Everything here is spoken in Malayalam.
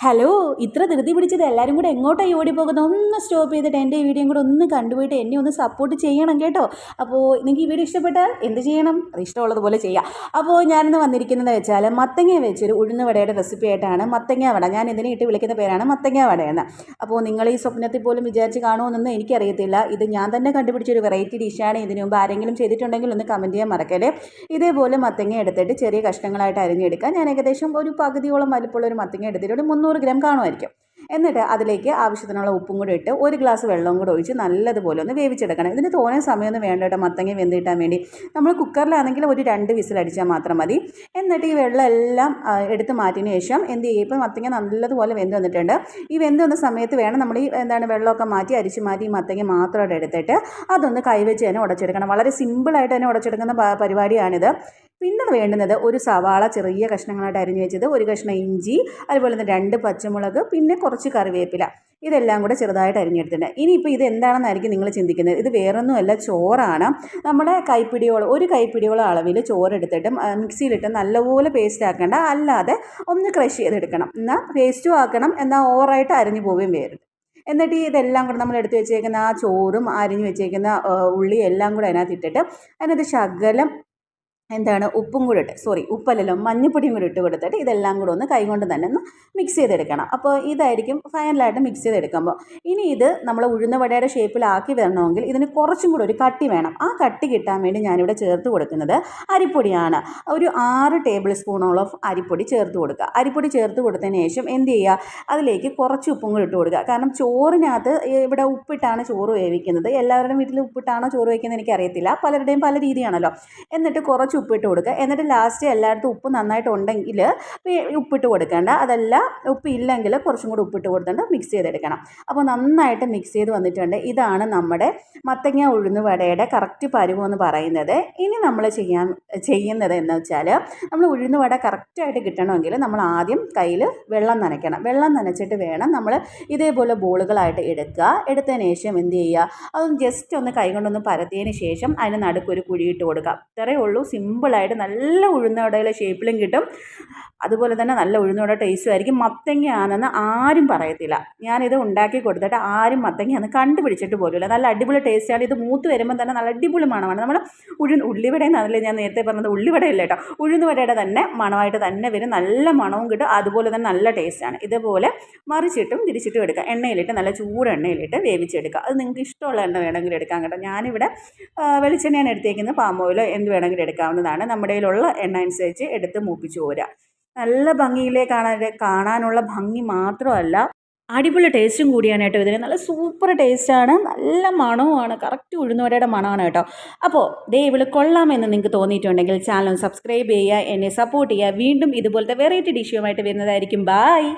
ഹലോ ഇത്ര ധൃതി പിടിച്ചത് എല്ലാവരും കൂടെ എങ്ങോട്ടാണ് ഓടി പോകുന്നത് ഒന്ന് സ്റ്റോപ്പ് ചെയ്തിട്ട് എന്റെ വീഡിയോയും കൂടെ ഒന്ന് കണ്ടുപോയിട്ട് എന്നെ ഒന്ന് സപ്പോർട്ട് ചെയ്യണം കേട്ടോ. അപ്പോൾ നിങ്ങൾക്ക് ഈ വീഡിയോ ഇഷ്ടപ്പെട്ടാൽ എന്ത് ചെയ്യണം? അത് ഇഷ്ടമുള്ളതുപോലെ ചെയ്യാം. അപ്പോൾ ഞാനിന്ന് വന്നിരിക്കുന്നത് വെച്ചാൽ മത്തങ്ങ വെച്ചൊരു ഉഴുന്ന വടയുടെ റെസിപ്പി ആയിട്ടാണ്. മത്തങ്ങ വട. ഞാൻ ഇതിനെ ഇട്ട് വിളിക്കുന്ന പേരാണ് മത്തങ്ങ വടയെന്ന്. അപ്പോൾ നിങ്ങൾ ഈ സ്വപ്നത്തിൽ പോലും വിചാരിച്ച് കാണുമെന്നൊന്നും എനിക്കറിയത്തില്ല. ഇത് ഞാൻ തന്നെ കണ്ടുപിടിച്ചൊരു വെറൈറ്റി ഡിഷാണ് ഇതിനു മുമ്പ് ആരെങ്കിലും ചെയ്തിട്ടുണ്ടെങ്കിൽ ഒന്ന് കമന്റ് ചെയ്യാൻ മറക്കല്ലേ. ഇതേപോലെ മത്തങ്ങ എടുത്തിട്ട് ചെറിയ കഷ്ണങ്ങളായിട്ട് അരിഞ്ഞെടുക്കാം. ഞാൻ ഏകദേശം ഒരു പകുതിയോളം വലിപ്പമുള്ള ഒരു മത്തങ്ങ എടുത്തിട്ട് ഒരു മുന്നൂറ് ഗ്രാം കാണുമായിരിക്കും. എന്നിട്ട് അതിലേക്ക് ആവശ്യത്തിനുള്ള ഉപ്പും കൂടി ഇട്ട് ഒരു ഗ്ലാസ് വെള്ളവും കൂടി ഒഴിച്ച് നല്ലതുപോലെ ഒന്ന് വേവിച്ചെടുക്കണം. ഇതിന് തോനെ സമയമൊന്നും വേണ്ട കേട്ടോ. മത്തങ്ങ വെന്തിട്ടാൻ വേണ്ടി. നമ്മൾ കുക്കറിലാണെങ്കിൽ ഒരു രണ്ട് വിസിൽ അടിച്ചാൽ മാത്രം മതി. എന്നിട്ട് ഈ വെള്ളം എല്ലാം എടുത്ത് മാറ്റിയതിന് ശേഷം എന്ത് ചെയ്യും? ഇപ്പോൾ മത്തങ്ങ നല്ലതുപോലെ വെന്ത് വന്നിട്ടുണ്ട്. ഈ വെന്ത് വന്ന സമയത്ത് വേണം നമ്മൾ ഈ എന്താണ് വെള്ളമൊക്കെ മാറ്റി അരിച്ച് മാറ്റി ഈ മത്തങ്ങ മാത്രമായിട്ട് എടുത്തിട്ട് അതൊന്ന് കൈവച്ച് തന്നെ ഉടച്ചെടുക്കണം. വളരെ സിമ്പിളായിട്ട് തന്നെ ഉടച്ചെടുക്കുന്ന പരിപാടിയാണിത്. പിന്നെ വേണ്ടുന്നത് ഒരു സവാള ചെറിയ കഷ്ണങ്ങളായിട്ട് അരിഞ്ഞു വെച്ചത് ഒരു കഷ്ണം ഇഞ്ചി അതുപോലെ തന്നെ രണ്ട് പച്ചമുളക് പിന്നെ കുറച്ച് കറിവേപ്പില. ഇതെല്ലാം കൂടെ ചെറുതായിട്ട് അരിഞ്ഞെടുത്തിട്ടുണ്ട്. ഇനിയിപ്പോൾ ഇത് എന്താണെന്നായിരിക്കും നിങ്ങൾ ചിന്തിക്കുന്നത്? ഇത് വേറൊന്നുമല്ല ചോറാണ്. നമ്മുടെ കൈപ്പിടിയോളം ഒരു കൈപ്പിടിയോളം അളവിൽ ചോറെടുത്തിട്ട് മിക്സിയിലിട്ട് നല്ലപോലെ പേസ്റ്റ് ആക്കേണ്ട. അല്ലാതെ ഒന്ന് ക്രഷ് ചെയ്തെടുക്കണം. എന്നാൽ പേസ്റ്റും ആക്കണം. എന്നാൽ ഓവറായിട്ട് അരിഞ്ഞു പോവുകയും വരരുത് എന്നിട്ട് ഇതെല്ലാം കൂടെ നമ്മൾ എടുത്ത് വെച്ചേക്കുന്ന ആ ചോറും അരിഞ്ഞു വെച്ചേക്കുന്ന ഉള്ളി എല്ലാം കൂടെ അതിനകത്ത് ഇട്ടിട്ട് അതിനകത്ത് ശകലം എന്താണ്? ഉപ്പും കൂടെ ഇട്ട് സോറി ഉപ്പല്ലല്ലോ മഞ്ഞപ്പൊടിയും കൂടി ഇട്ട് കൊടുത്തിട്ട് ഇതെല്ലാം കൂടെ ഒന്ന് കൈകൊണ്ട് തന്നെ ഒന്ന് മിക്സ് ചെയ്തെടുക്കണം. അപ്പോൾ ഇതായിരിക്കും ഫൈനലായിട്ട് മിക്സ് ചെയ്തെടുക്കുമ്പോൾ. ഇനി ഇത് നമ്മൾ ഉഴുന്ന വടയുടെ ഷേപ്പിലാക്കി വരണമെങ്കിൽ ഇതിന് കുറച്ചും കൂടെ ഒരു കട്ടി വേണം. ആ കട്ടി കിട്ടാൻ വേണ്ടി ഞാനിവിടെ ചേർത്ത് കൊടുക്കുന്നത് അരിപ്പൊടിയാണ്. ഒരു ആറ് ടേബിൾ സ്പൂണോളം അരിപ്പൊടി ചേർത്ത് കൊടുക്കുക. അരിപ്പൊടി ചേർത്ത് കൊടുത്തതിന് ശേഷം എന്ത് ചെയ്യുക? അതിലേക്ക് കുറച്ച് ഉപ്പും കൂടി ഇട്ട് കൊടുക്കുക. കാരണം ചോറിനകത്ത് ഇവിടെ ഉപ്പിട്ടാണ് ചോറ് വേവിക്കുന്നത്. എല്ലാവരുടെയും വീട്ടിൽ ഉപ്പിട്ടാണോ ചോറ് വയ്ക്കുന്നത് എനിക്കറിയത്തില്ല. പലരുടെയും പല രീതിയാണല്ലോ. എന്നിട്ട് കുറച്ച് ഉപ്പിട്ട് കൊടുക്കുക. എന്നിട്ട് ലാസ്റ്റ് എല്ലായിടത്തും ഉപ്പ് നന്നായിട്ടുണ്ടെങ്കിൽ ഉപ്പിട്ട് കൊടുക്കേണ്ട. അതല്ല ഉപ്പ് ഇല്ലെങ്കിൽ കുറച്ചും കൂടി ഉപ്പിട്ട് കൊടുത്തിട്ട് മിക്സ് ചെയ്തെടുക്കണം. അപ്പോൾ നന്നായിട്ട് മിക്സ് ചെയ്ത് വന്നിട്ടുണ്ട്. ഇതാണ് നമ്മുടെ മത്തങ്ങ ഉഴുന്ന് വടയുടെ കറക്റ്റ് പരുവെന്ന് പറയുന്നത്. ഇനി നമ്മൾ ചെയ്യാൻ ചെയ്യുന്നത് എന്ന് വെച്ചാൽ നമ്മൾ ഉഴുന്ന് വട കറക്റ്റായിട്ട് കിട്ടണമെങ്കിൽ നമ്മൾ ആദ്യം കയ്യിൽ വെള്ളം നനയ്ക്കണം. വെള്ളം നനച്ചിട്ട് വേണം നമ്മൾ ഇതേപോലെ ബോളുകളായിട്ട് എടുക്കുക. എടുത്തതിന് ശേഷം എന്ത് ചെയ്യുക? അതൊന്ന് ജസ്റ്റ് ഒന്ന് കൈ കൊണ്ടൊന്ന് പരത്തിയതിന് ശേഷം അതിന് നടുക്കൊരു കുഴിയിട്ട് കൊടുക്കുക. ഇത്രയേ ഉള്ളൂ. സിമ്പിളായിട്ട് നല്ല ഉഴുന്നവടയിലെ ഷേപ്പിലും കിട്ടും. അതുപോലെ തന്നെ നല്ല ഉഴുന്നുവട ടേസ്റ്റും ആയിരിക്കും. മത്തങ്ങയാണെന്ന് ആരും പറയത്തില്ല. ഞാനിത് ഉണ്ടാക്കി കൊടുത്തിട്ട് ആരും മത്തങ്ങയാണെന്ന് കണ്ടുപിടിച്ചിട്ട് പോലുമില്ല. നല്ല അടിപൊളി ടേസ്റ്റാണ് ഇത് മൂത്ത് വരുമ്പോൾ തന്നെ നല്ല അടിപൊളി മണമാണ്. നമ്മൾ ഉഴു ഉള്ളിവടയെന്നല്ലേ ഞാൻ നേരത്തെ പറഞ്ഞത്? ഉള്ളിവടയല്ല കേട്ടോ ഉഴുന്നുവടയുടെ തന്നെ മണമായിട്ട് തന്നെ വരും. നല്ല മണവും കിട്ടും. അതുപോലെ തന്നെ നല്ല ടേസ്റ്റാണ് ഇതുപോലെ മറിച്ചിട്ടും തിരിച്ചിട്ടും എടുക്കുക. എണ്ണയിലിട്ട് നല്ല ചൂട് എണ്ണയിലിട്ട് വേവിച്ചെടുക്കുക. അത് നിങ്ങൾക്ക് ഇഷ്ടമുള്ള എണ്ണ വേണമെങ്കിൽ എടുക്കാം കേട്ടോ. ഞാനിവിടെ വെളിച്ചെണ്ണയാണ് എടുത്തേക്കുന്നത്. പാം എന്ത് വേണമെങ്കിലും എടുക്കാവുന്നതാണ്. നമ്മുടെ കയ്യിലുള്ള എണ്ണ അനുസരിച്ച് എടുത്ത് മൂപ്പിച്ച് പോരുക നല്ല ഭംഗിയിലേ കാണാൻ കാണാനുള്ള ഭംഗി മാത്രമല്ല അടിപൊളി ടേസ്റ്റും കൂടിയാണ് കേട്ടോ ഇതിന്. നല്ല സൂപ്പർ ടേസ്റ്റാണ് നല്ല മണവുമാണ്. കറക്റ്റ് ഉഴുന്നുവടയുടെ മണമാണ് കേട്ടോ. അപ്പോൾ ദേ ഇവൾ കൊള്ളാമെന്ന് നിങ്ങൾക്ക് തോന്നിയിട്ടുണ്ടെങ്കിൽ ചാനൽ സബ്സ്ക്രൈബ് ചെയ്യുക എന്നെ സപ്പോർട്ട് ചെയ്യുക. വീണ്ടും ഇതുപോലത്തെ വെറൈറ്റി ഡിഷുമായിട്ട് വരുന്നതായിരിക്കും. ബായ്